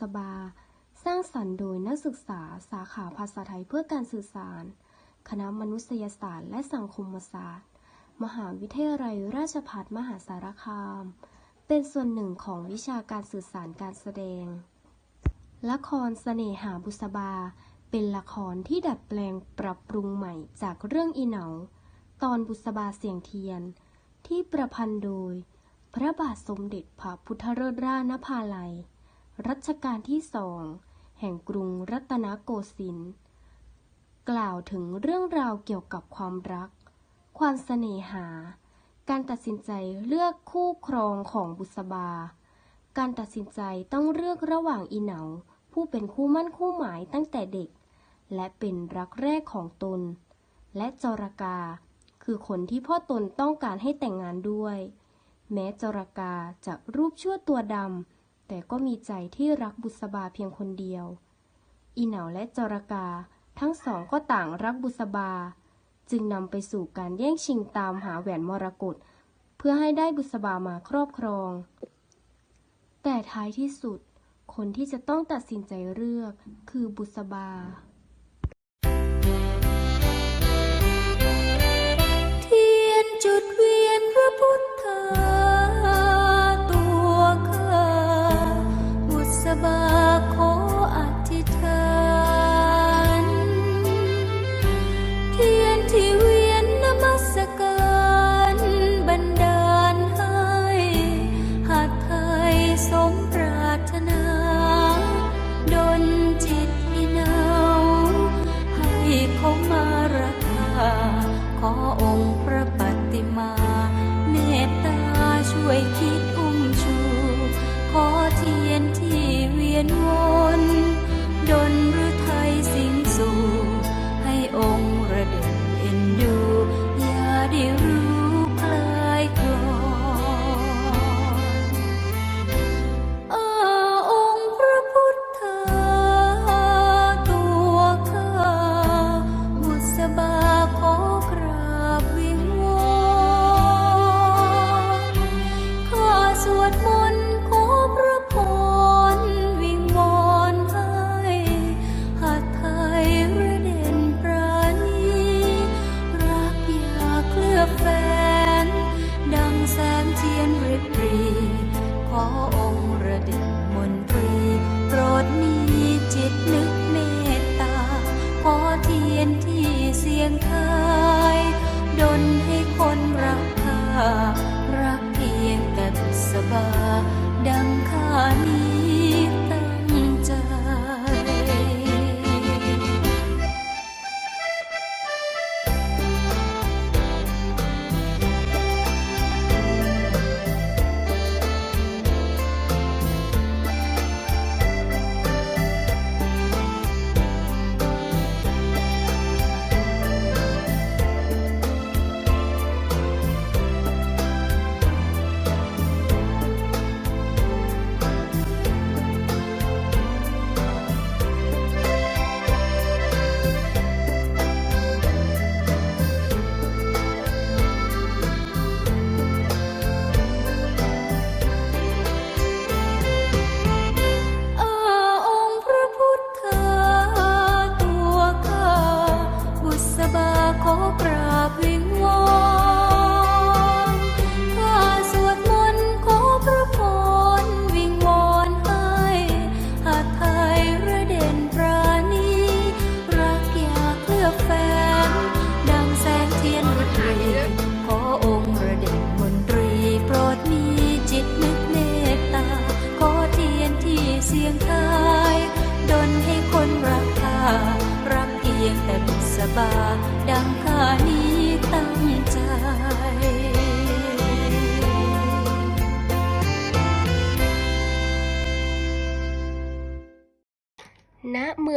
สบุษบา สร้างสรรค์โดยนักศึกษาสาขาภาษาไทยเพื่อการสื่อสาร คณะมนุษยศาสตร์และสังคมศาสตร์ มหาวิทยาลัยราชภัฏมหาสารคาม เป็นส่วนหนึ่งของวิชาการสื่อสารการแสดง ละครเสน่หาบุษบา เป็นละครที่ดัดแปลงปรับปรุงใหม่จากเรื่องอีเหนาตอนบุษบาเสียงเทียน ที่ประพันธ์โดย พระบาทสมเด็จพระพุทธเลิศราชนภาลัย รัชกาลที่สอง แห่งกรุงรัตนโกสินทร์กล่าวถึงเรื่องราวเกี่ยวกับความรัก ความเสน่หา การตัดสินใจเลือกคู่ครองของบุษบา การตัดสินใจต้องเลือกระหว่างอีเหนาผู้เป็นคู่มั่นคู่หมายตั้งแต่เด็ก และเป็นรักแรกของตน และจรกา คือคนที่พ่อตนต้องการให้แต่งงานด้วย แม้จรกาจะรูปชั่วตัวดำ แต่ก็มีใจที่รักบุษบาเพียงคนเดียว อีเหนาและจรกาทั้งสองก็ต่างรักบุษบา จึงนำไปสู่การแย่งชิงตามหาแหวนมรกตเพื่อให้ได้บุษบามาครอบครอง แต่ท้ายที่สุด คนที่จะต้องตัดสินใจเลือกคือบุษบา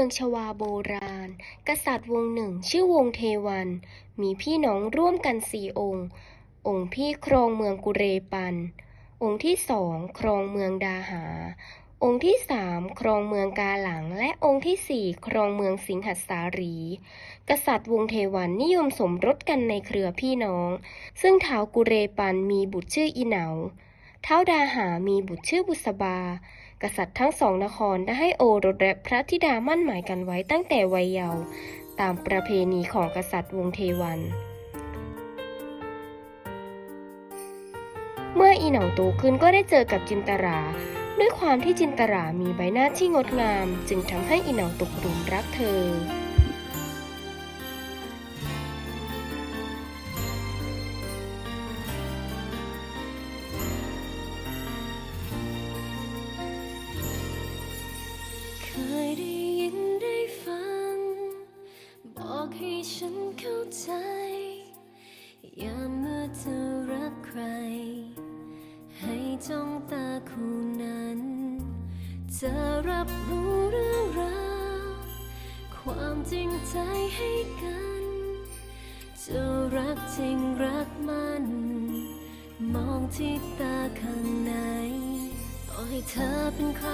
มืองชวาโบราณ กษัตริย์วงหนึ่งชื่อวงเทวัน มีพี่น้องร่วมกันสี่องค์ องค์พี่ครองเมืองกุเรปัน องค์ที่สองครองเมืองดาหา องค์ที่สามครองเมืองกาหลัง และองค์ที่สี่ครองเมืองสิงหัสารี กษัตริย์วงเทวันนิยมสมรสกันในเครือพี่น้อง ซึ่งท้าวกุเรปันมีบุตรชื่ออีเหนาท้าดาหามีบุตรชื่อบุษบา กษัตริย์ทั้งสองนครได้ให้โอรสและพระธิดามั่นหมายกันไว้ตั้งแต่วัยเยาว์ตามประเพณีของกษัตริย์วงเทวัน เมื่ออีเหนาโตขึ้นก็ได้เจอกับจินตรา ด้วยความที่จินตรามีใบหน้าที่งดงาม จึงทำให้อีเหนาตกหลุมรักเธอ จะรับรู้เรื่องราวความจริงใจให้กัน จะรักจริงรักมัน มองที่ตาข้างในต่อให้เธอเป็นใคร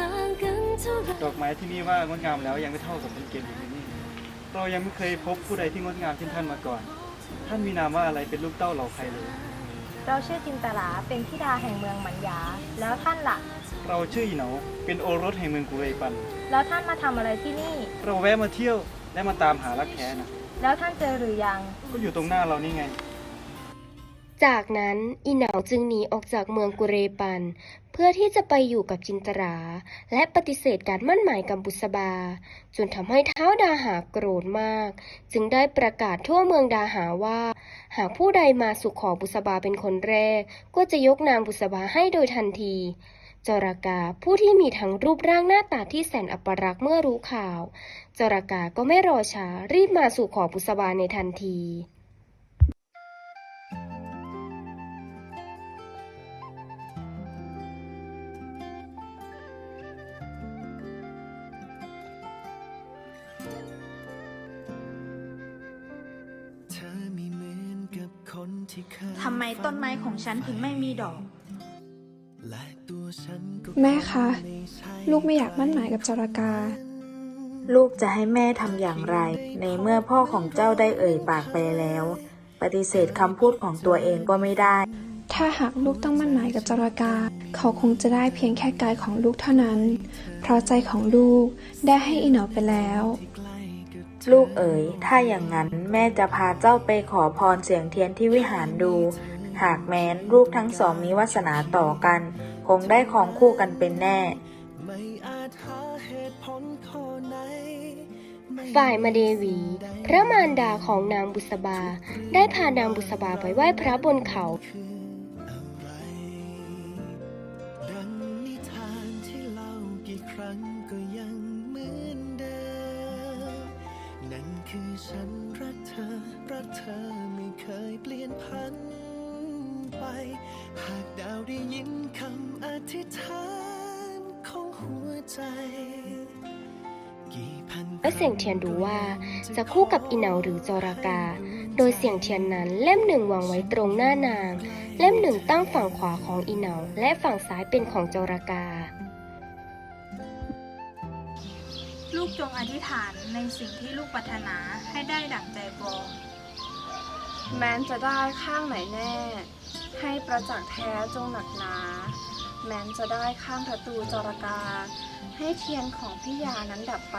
ต่างกันเท่าไหรดอกไม้ที่นี่ว่างดงามแล้วยังไม่เท่ากับต้นเกมอยู่ที่นี่ เรายังไม่เคยพบผู้ใดที่งดงามเช่นท่านมาก่อน ท่านมีนามว่าอะไรเป็นลูกเต้าเหล่าใครเลย เราชื่อจินตลาเป็นธิดาแห่งเมืองหมันยา แล้วท่านล่ะ เราชื่ออีเหนาเป็นโอรสแห่งเมืองกุเรปัน แล้วท่านมาทำอะไรที่นี่ เราแวะมาเที่ยวและมาตามหารักแท้นะแล้วท่านเจอหรือยัง ก็อยู่ตรงหน้าเรานี่ไง จากนั้นอีเหนาจึงหนีออกจากเมืองกุเรปัน เพื่อที่จะไปอยู่กับจินตรา และปฏิเสธการมั่นหมายกับบุษบา จนทำให้เท้าวดาหาโกรธมาก จึงได้ประกาศทั่วเมืองดาหาว่า หากผู้ใดมาสู่ขอบุษบาเป็นคนแรก ก็จะยกนางบุษบาให้โดยทันที จรากาผู้ที่มีทั้งรูปร่างหน้าตาที่แสนอัปรักษ์เมื่อรู้ข่าว จรากาก็ไม่รอช้ารีบมาสู่ขอบุษบาในทันทีเธอไม่เหมือนกับคนที่เคยทำไมต้นไม้ของฉันถึงไม่มีดอก และตัวฉันก็แม่คะไม่ใช่ลูกไม่อยากมั่นหมายกับจรากา ลูกจะให้แม่ทำอย่างไร ในเมื่อพ่อของเจ้าได้เอ่ยปากไปแล้ว ปฏิเสธคำพูดของตัวเองก็ไม่ได้ ถ้าหากลูกต้องมั่นหมายกับจรากา เขาคงจะได้เพียงแค่กายของลูกเท่านั้น เพราะใจของลูกได้ให้อีเหนาไปแล้ว ลูกเอ๋ย ถ้าอย่างนั้นแม่จะพาเจ้าไปขอพรเสียงเทียนที่วิหารดู หากแม้นลูกทั้งสองมีวาสนาต่อกัน คงได้ของคู่กันเป็นแน่ ฝ่ายมาเดวี พระมารดาของนางบุษบา ได้พานางบุษบาไปไหว้พระบนเขา คือฉันรักเธอ รักเธอไม่เคยเปลี่ยนพันไป หากดาวได้ยินคำอธิษฐานของหัวใจกี่พันและเสียงเทียนดูว่าจะคู่กับอีเหนาหรือจรากา โดยเสียงเทียนนั้นเล่มหนึ่งวางไว้ตรงหน้านาง เล่มหนึ่งตั้งฝั่งขวาของอีเหนาและฝั่งซ้ายเป็นของจรากา ลูกจงอธิษฐานในสิ่งที่ลูกปรารถนาให้ได้ดั่งใจปองแม้นจะได้ข้างไหนแน่ให้ ประจักษ์แท้จงหนักหนา แม้นจะได้ข้างประตูจรกา ให้เทียนของพี่ยานั้นดับไป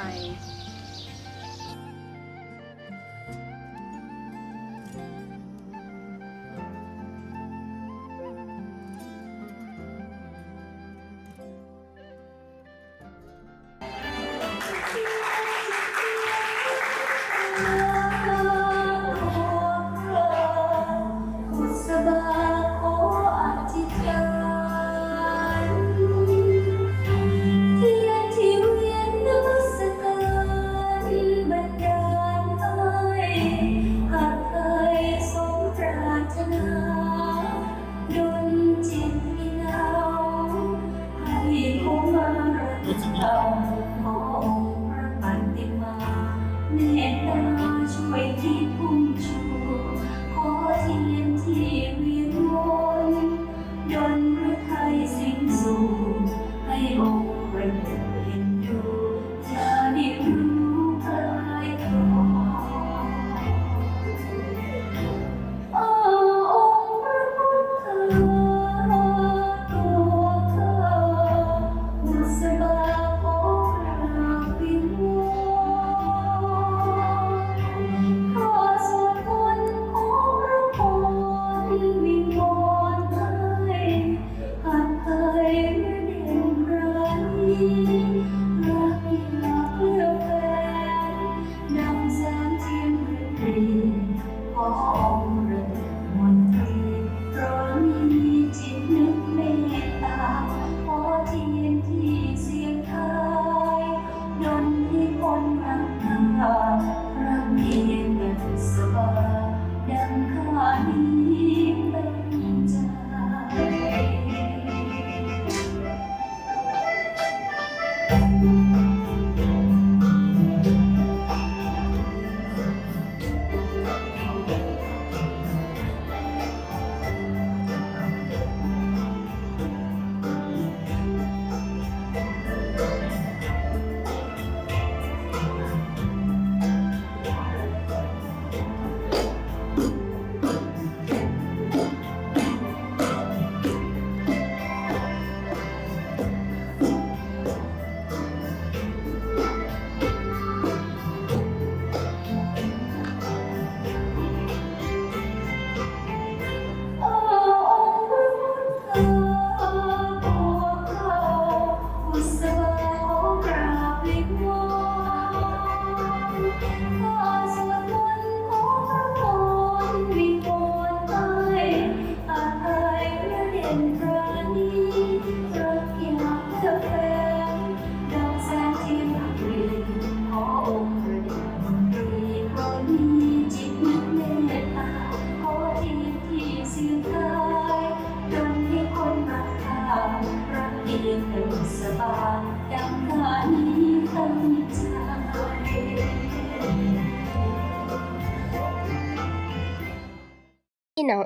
รั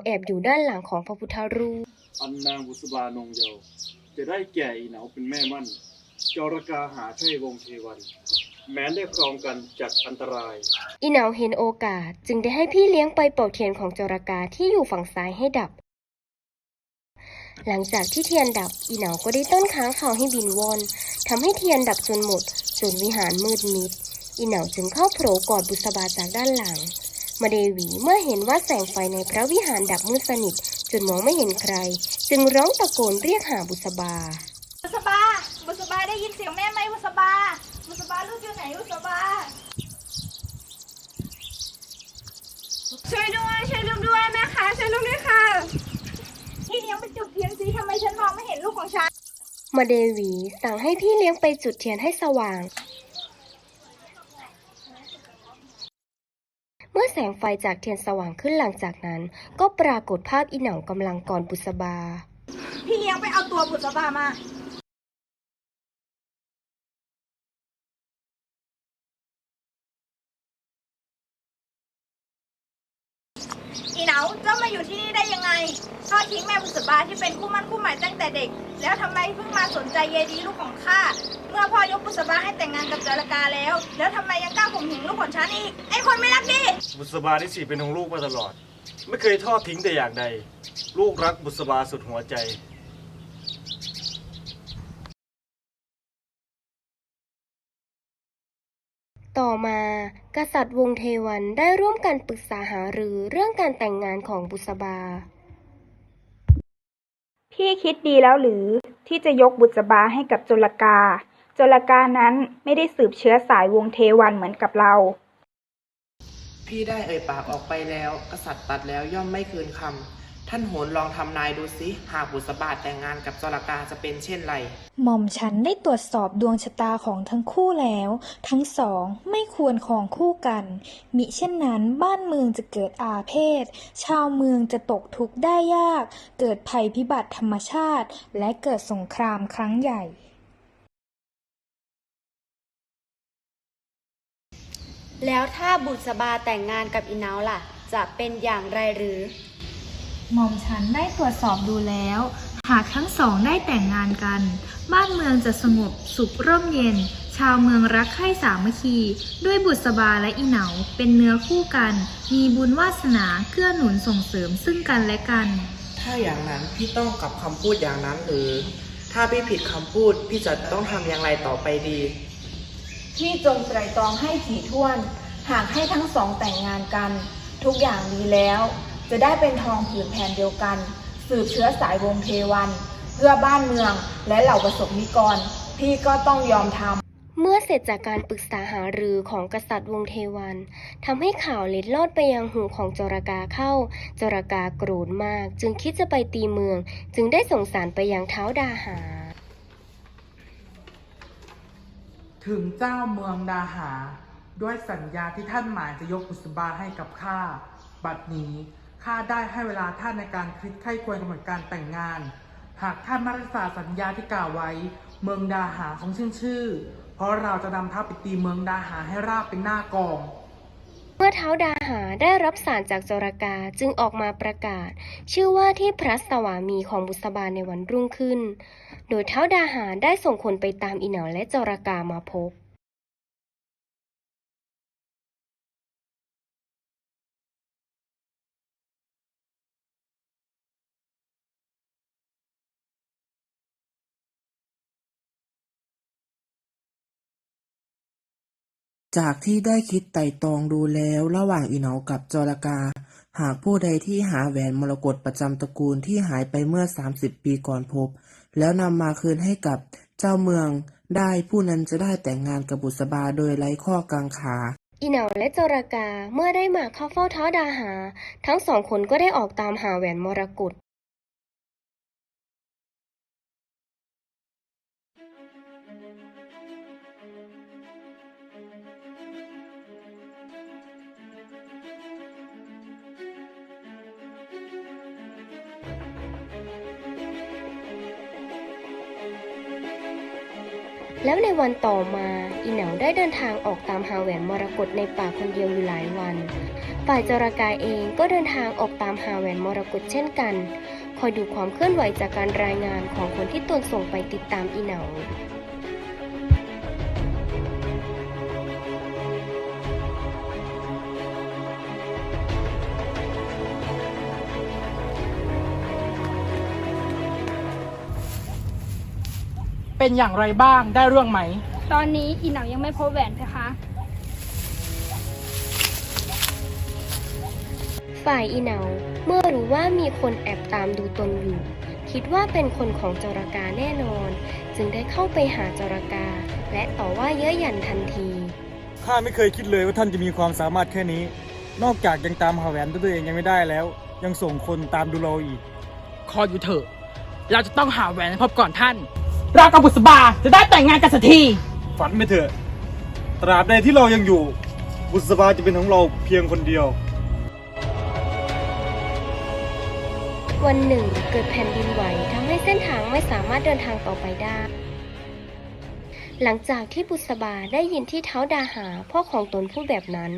แอบอยู่ด้านหลังของพระพุทธรูป อันนางบุษบานงเยาว์จะได้แก่อีเหนาเป็นแม่มั่น จรกาหาใช่วงเทวัน แม้ได้ครองกันจากอันตราย อีเหนาเห็นโอกาสจึงได้ให้พี่เลี้ยงไปเป่าเทียนของจรากาที่อยู่ฝั่งซ้ายให้ดับ หลังจากที่เทียนดับอีเหนาก็ได้ต้นค้างคาวให้บินว่อนทำให้เทียนดับจนหมดจนวิหารมืดมิดอีเหนาจึงเข้าโผล่กอดบุษบาจากด้านหลัง มาเดวีเมื่อเห็นว่าแสงไฟในพระวิหารดับมืดสนิทจนมองไม่เห็นใคร จึงร้องตะโกนเรียกหาบุษบา บุษบา บุษบาได้ยินเสียงแม่ไหมบุษบา บุษบาลูกอยู่ไหนบุษบา ช่วยด้วยช่วยลูกด้วยแม่คะช่วยลูกด้วยค่ะพี่เลี้ยงไปจุดเทียนสิทำไมฉันมองไม่เห็นลูกของฉันมาเดวีสั่งให้พี่เลี้ยงไปจุดเทียนให้สว่าง เมื่อ แสงไฟจากเทียนสว่างขึ้นหลังจากนั้น ก็ปรากฏภาพอีเหนากำลังกอบุษบา พี่เลี้ยงไปเอาตัวบุษบามาอีเหนาเจ้ามาอยู่ ทอดทิ้งแม่บุษบาที่เป็นคู่มั่นคู่หมายตั้งแต่เด็ก แล้วทำไมเพิ่งมาสนใจเยดีลูกของข้าเมื่อพ่อยกบุษบาให้แต่งงานกับจารกาแล้ว แล้วทำไมยังกล้าข่มเหงลูกของฉันอีกไอ้คนไม่รักดีบุษบาที่สี่เป็นของลูกมาตลอด ไม่เคยทอดทิ้งแต่อย่างใด ลูกรักบุษบาสุดหัวใจต่อมากษัตริย์วงศ์เทวันได้ร่วมกันปรึกษาหารือเรื่องการแต่งงานของบุษบา พี่คิดดีแล้วหรือที่จะยกบุษบาให้กับจุลกา จุลกานั้นไม่ได้สืบเชื้อสายวงเทวันเหมือนกับเรา พี่ได้เอ่ยปากออกไปแล้ว กษัตริย์ตัดแล้วย่อมไม่คืนคำ ท่านโหนลองทำนายดูสิ หากบุษบาแต่งงานกับจรกาจะเป็นเช่นไร หม่อมฉันได้ตรวจสอบดวงชะตาของทั้งคู่แล้ว ทั้งสองไม่ควรครองคู่กัน มิเช่นนั้นบ้านเมืองจะเกิดอาเพศ ชาวเมืองจะตกทุกข์ได้ยาก เกิดภัยพิบัติธรรมชาติ และเกิดสงครามครั้งใหญ่แล้วถ้าบุษบาแต่งงานกับอีเนาล่ะ จะเป็นอย่างไรหรือ หม่อมฉันได้ตรวจสอบดูแล้ว หากทั้งสองได้แต่งงานกัน บ้านเมืองจะสงบสุขร่มเย็น ชาวเมืองรักใคร่สามัคคี ด้วยบุษบาและอีเหนาเป็นเนื้อคู่กัน มีบุญวาสนาเกื้อหนุนส่งเสริมซึ่งกันและกัน ถ้าอย่างนั้นพี่ต้องกลับคำพูดอย่างนั้นหรือ ถ้าพี่ผิดคำพูดพี่จะต้องทำอย่างไรต่อไปดี พี่จงไตรตรองให้ถี่ถ้วน หากให้ทั้งสองแต่งงานกัน ทุกอย่างดีแล้ว จะได้เป็นทองผืนแผ่นเดียวกัน สืบเชื้อสายวงศ์เทวัน เพื่อบ้านเมืองและเหล่าประสบนิกร พี่ก็ต้องยอมทำเมื่อเสร็จจากการปรึกษาหารือของกษัตริย์วงเทวันทำให้ข่าวเล็ดลอดไปยังหูของจรากาเข้า จรากาโกรธมาก จึงคิดจะไปตีเมือง จึงได้ส่งสารไปยังเท้าวดาหา ถึงเจ้าเมืองดาหา ด้วยสัญญาที่ท่านหมายจะยกบุษบาให้กับข้า บัดนี้ ข้าได้ให้เวลาท่านในการคิดไข้ควรกำหนดการแต่งงาน หากท่านไม่รักษาสัญญาที่กล่าวไว้ เมืองดาหาคงชื่นชื่อ เพราะเราจะนำทัพไปตีเมืองดาหาให้ราบเป็นหน้ากองเมื่อเท้าดาหาได้รับสารจากจรากาจึงออกมาประกาศ ชื่อว่าที่พระสวามีของบุษบาในวันรุ่งขึ้น โดยเท้าดาหาได้ส่งคนไปตามอีเหนาและจรากามาพบ จากที่ได้คิดไต่ตรองดูแล้วระหว่างอีเหนากับจรากา หากผู้ใดที่หาแหวนมรกตประจำตระกูลที่หายไปเมื่อ 30 ปีก่อนพบ แล้วนำมาคืนให้กับเจ้าเมืองได้ผู้นั้นจะได้แต่งงานกับบุษบาโดยไร้ข้อกังขาอีเหนาและจรากาเมื่อได้มาเข้าเฝ้าท้าวดาหา ทั้งสองคนก็ได้ออกตามหาแหวนมรกต แล้วในวันต่อมาอีเหนาได้เดินทางออกตามหาแหวนมรกตในป่าคนเดียวอยู่หลายวัน ฝ่ายจรากายเองก็เดินทางออกตามหาแหวนมรกตเช่นกัน คอยดูความเคลื่อนไหวจากการรายงานของคนที่ตนส่งไปติดตามอีเหนา เป็นอย่างไรบ้างได้เรื่องไหม ตอนนี้อีเหนายังไม่พบแหวนเพคะ ฝ่ายอีเหนาเมื่อรู้ว่ามีคนแอบตามดูตนอยู่ คิดว่าเป็นคนของจรากาแน่นอน จึงได้เข้าไปหาจรากา และต่อว่าเย้ยหยันทันที ข้าไม่เคยคิดเลยว่าท่านจะมีความสามารถแค่นี้ นอกจากยังตามหาแหวนด้วยตัวเองยังไม่ได้แล้ว ยังส่งคนตามดูเราอีก คอยอยู่เถอะ เราจะต้องหาแหวนให้พบก่อนท่าน เรากับบุษบาจะได้แต่งงานกันสักที ฝันไปเถอะ ตราบใดที่เรายังอยู่ บุษบาจะเป็นของเราเพียงคนเดียว วันหนึ่งเกิดแผ่นดินไหวทำให้เส้นทางไม่สามารถเดินทางต่อไปได้ หลังจากที่บุษบาได้ยินที่เท้าดาหาพ่อของตนพูดแบบนั้น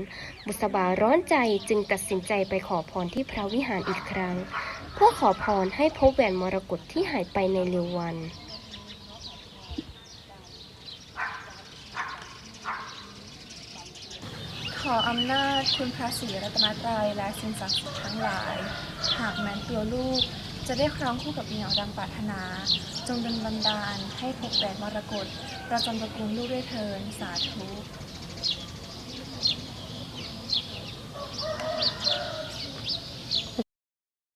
บุษบาร้อนใจจึงตัดสินใจไปขอพรที่พระวิหารอีกครั้ง เพื่อขอพรให้พบแหวนมรกตที่หายไปในเร็ววัน ขออำนาจคุณพระศรีรัตนตรัยและสิ่งศักดิ์สิทธิ์ทั้งหลาย หากแม้นตัวลูกจะได้ครองคู่กับเหนาดังปรารถนา จงดลบันดาลให้พบแหวนมรกตประจำตระกูลลูกด้วยเทินสาธุ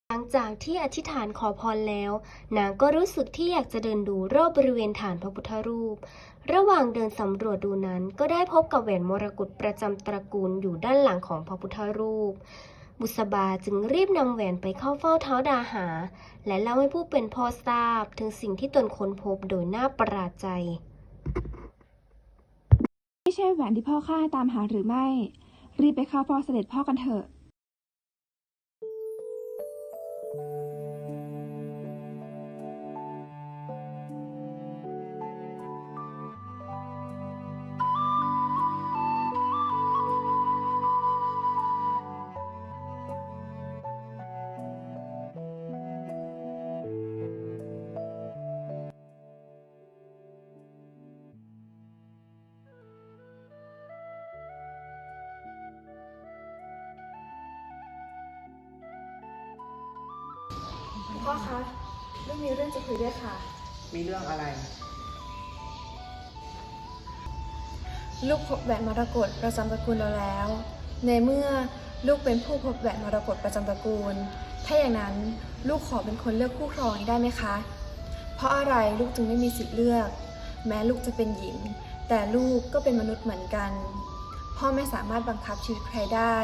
หลังจาก ที่อธิษฐานขอพรแล้ว นางก็รู้สึกที่อยากจะเดินดูรอบบริเวณฐานพระพุทธรูป ระหว่างเดินสำรวจดูนั้น ก็ได้พบกับแหวนมรกตประจำตระกูลอยู่ด้านหลังของพระพุทธรูป บุษบาจึงรีบนำแหวนไปเข้าเฝ้าเท้าวดาหา และเล่าให้ผู้เป็นพ่อทราบถึงสิ่งที่ตนค้นพบโดยน่าประหลาดใจ ไม่ใช่แหวนที่พ่อข้าตามหาหรือไม่ รีบไปเข้าเฝ้าเสด็จพ่อกันเถอะ คุยด้วยค่ะ มีเรื่องอะไร ลูกพบแหวนมรกตประจำตระกูลเราแล้ว ในเมื่อลูกเป็นผู้พบแหวนมรกตประจำตระกูล ถ้าอย่างนั้นลูกขอเป็นคนเลือกคู่ครองได้ไหมคะ เพราะอะไรลูกจึงไม่มีสิทธิ์เลือก แม้ลูกจะเป็นหญิง แต่ลูกก็เป็นมนุษย์เหมือนกัน พ่อไม่สามารถบังคับชีวิตใครได้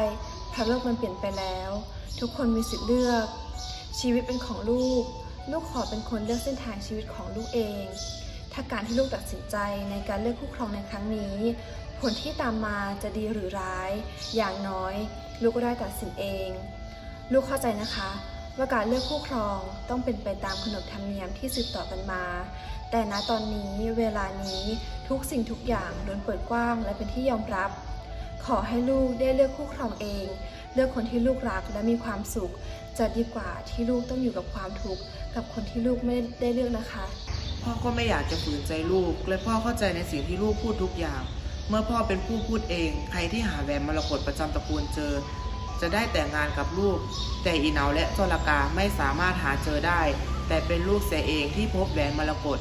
เพราะโลกมันเปลี่ยนไปแล้ว ทุกคนมีสิทธิ์เลือก ชีวิตเป็นของลูก ลูกขอเป็นคนเลือกเส้นทางชีวิตของลูกเอง ถ้าการที่ลูกตัดสินใจในการเลือกคู่ครองในครั้งนี้ ผลที่ตามมาจะดีหรือร้าย อย่างน้อย ลูกก็ได้ตัดสินเอง ลูกเข้าใจนะคะ ว่าการเลือกคู่ครองต้องเป็นไปตามขนบธรรมเนียมที่สืบต่อกันมา แต่ณตอนนี้เวลานี้ทุกสิ่งทุกอย่างล้วนเปิดกว้างและเป็นที่ยอมรับ ขอให้ลูกได้เลือกคู่ครองเอง เลือกคนที่ลูกรักและมีความสุข จะดีกว่าที่ลูกต้องอยู่กับความทุกข์กับคนที่ลูกไม่ได้เลือกนะคะ พ่อก็ไม่อยากจะฝืนใจลูก และพ่อเข้าใจในสิ่งที่ลูกพูดทุกอย่าง เมื่อพ่อเป็นผู้พูดเอง ใครที่หาแหวนมรกตประจำตระกูลเจอ จะได้แต่งงานกับลูก แต่อีเนาและโจรกาไม่สามารถหาเจอได้ แต่เป็นลูกเสียเองที่พบแหวนมรกต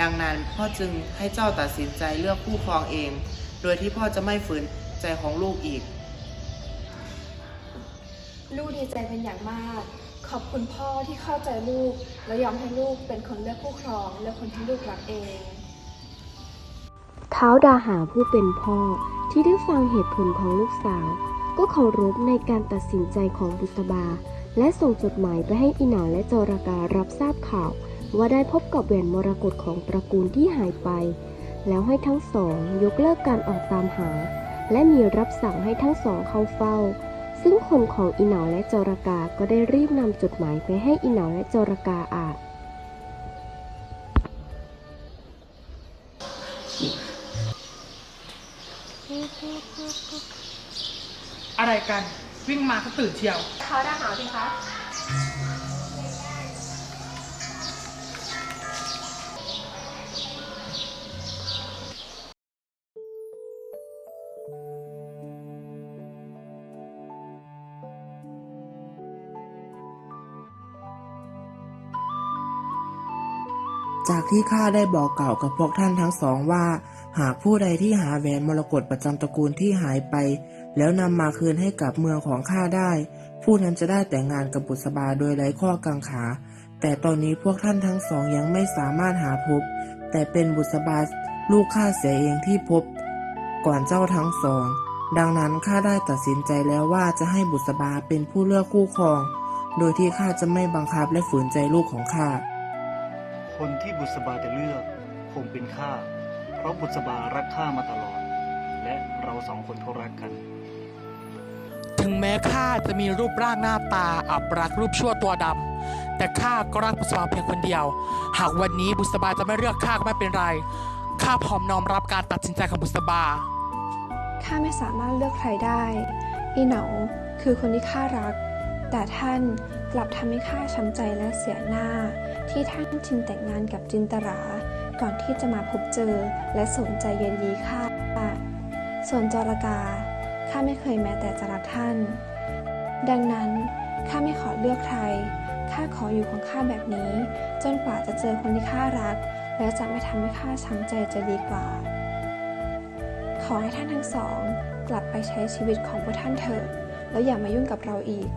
ดังนั้นพ่อจึงให้เจ้าตัดสินใจเลือกคู่ครองเอง โดยที่พ่อจะไม่ฝืนใจของลูกอีก ลูกดีใจเป็นอย่างมาก ขอบคุณพ่อที่เข้าใจลูก และยอมให้ลูกเป็นคนเลือกคู่ครองเลือกคนที่ลูกรักเอง เท้าวดาหาผู้เป็นพ่อที่ได้ฟังเหตุผลของลูกสาว ก็เคารพในการตัดสินใจของบุษบา และส่งจดหมายไปให้อิหนาและจรการรับทราบข่าว ว่าได้พบกับแหวนมรกตของตระกูลที่หายไป แล้วให้ทั้งสองยกเลิกการออกตามหา และมีรับสั่งให้ทั้งสองเข้าเฝ้า ซึ่งคนของอิหนาและจรกาก็ได้รีบนำจดหมายไปให้อิหนาและจรกาอ่านอะไรกัน วิ่งมาก็ตื่นเชียว เขาดาหาวสิคะ จากที่ข้าได้บอกกล่าวกับพวกท่านทั้งสองว่า หากผู้ใดที่หาแหวนมรกตประจำตระกูลที่หายไป แล้วนำมาคืนให้กับเมืองของข้าได้ ผู้นั้นจะได้แต่งงานกับบุษบาโดยไร้ข้อกังขา แต่ตอนนี้พวกท่านทั้งสองยังไม่สามารถหาพบ แต่เป็นบุษบาลูกข้าเสียเองที่พบ ก่อนเจ้าทั้งสอง ดังนั้นข้าได้ตัดสินใจแล้วว่าจะให้บุษบาเป็นผู้เลือกคู่ครอง โดยที่ข้าจะไม่บังคับและฝืนใจลูกของข้า คนที่บุษบาจะเลือกคงเป็นข้า เพราะบุษบารักข้ามาตลอด และเราสองคนเขารักกัน ถึงแม้ข้าจะมีรูปร่างหน้าตาอับปรักรูปชั่วตัวดำแต่ข้าก็รักบุษบาเพียงคนเดียว หากวันนี้บุษบาจะไม่เลือกข้าก็ไม่เป็นไรข้าพร้อมน้อมรับการตัดสินใจของบุษบาข้าไม่สามารถเลือกใครได้อีเหนาคือคนที่ข้ารัก แต่ท่านกลับทำให้ข้าช้ำใจและเสียหน้า ที่ท่านจึงแต่งงานกับจินตรา ก่อนที่จะมาพบเจอและสนใจเย็นดีข้า ส่วนจรกาข้าไม่เคยแม้แต่จะรักท่าน ดังนั้นข้าไม่ขอเลือกใคร ข้าขออยู่ของข้าแบบนี้ จนกว่าจะเจอคนที่ข้ารัก และจะไม่ทำให้ข้าช้ำใจจะดีกว่า ขอให้ท่านทั้งสอง กลับไปใช้ชีวิตของพวกท่านเถอะ แล้วอย่ามายุ่งกับเราอีก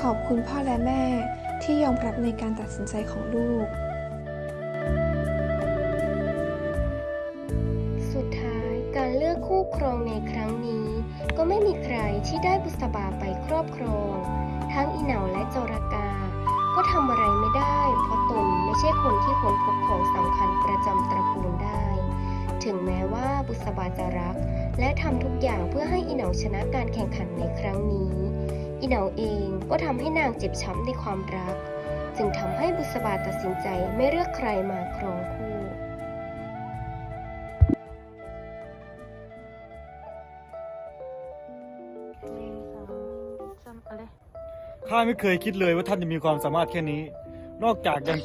ขอบคุณพ่อและแม่ที่ยอมรับในการตัดสินใจของลูก สุดท้ายการเลือกคู่ครองในครั้งนี้ ก็ไม่มีใครที่ได้บุษบาไปครอบครอง ทั้งอีเหนาและจรกา ก็ทำอะไรไม่ได้ เพราะตนไม่ใช่คนที่ค้นพบของสำคัญประจำตระกูลได้ ถึงแม้ว่าบุษบาจะรัก และทำทุกอย่างเพื่อให้อีเหนาชนะการแข่งขันในครั้งนี้ อีเหนาเองก็ทำให้นางเจ็บช้ำในความรัก จึงทำให้บุษบาตัดสินใจไม่เลือกใครมาครองคู่ข้าไม่เคยคิดเลยว่าท่านจะมีความสามารถแค่นี้ นอกจากยัง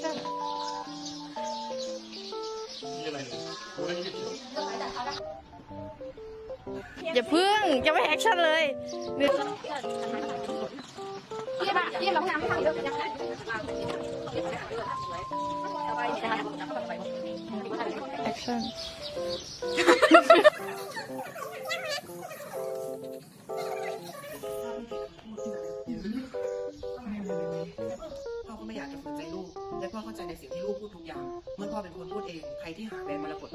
อย่าพึ่งจะไม่แอคชั่นเลยหนึ่งยี่บยี่เราพยายามทำเยอะยังไงสั้นพ่อก็ไม่อยากจะฝืนใจลูก และพ่อเข้าใจในสิ่งที่ลูกพูดทุกอย่าง เมื่อพ่อเป็นคนพูดเอง ใครที่หาแรงมรกต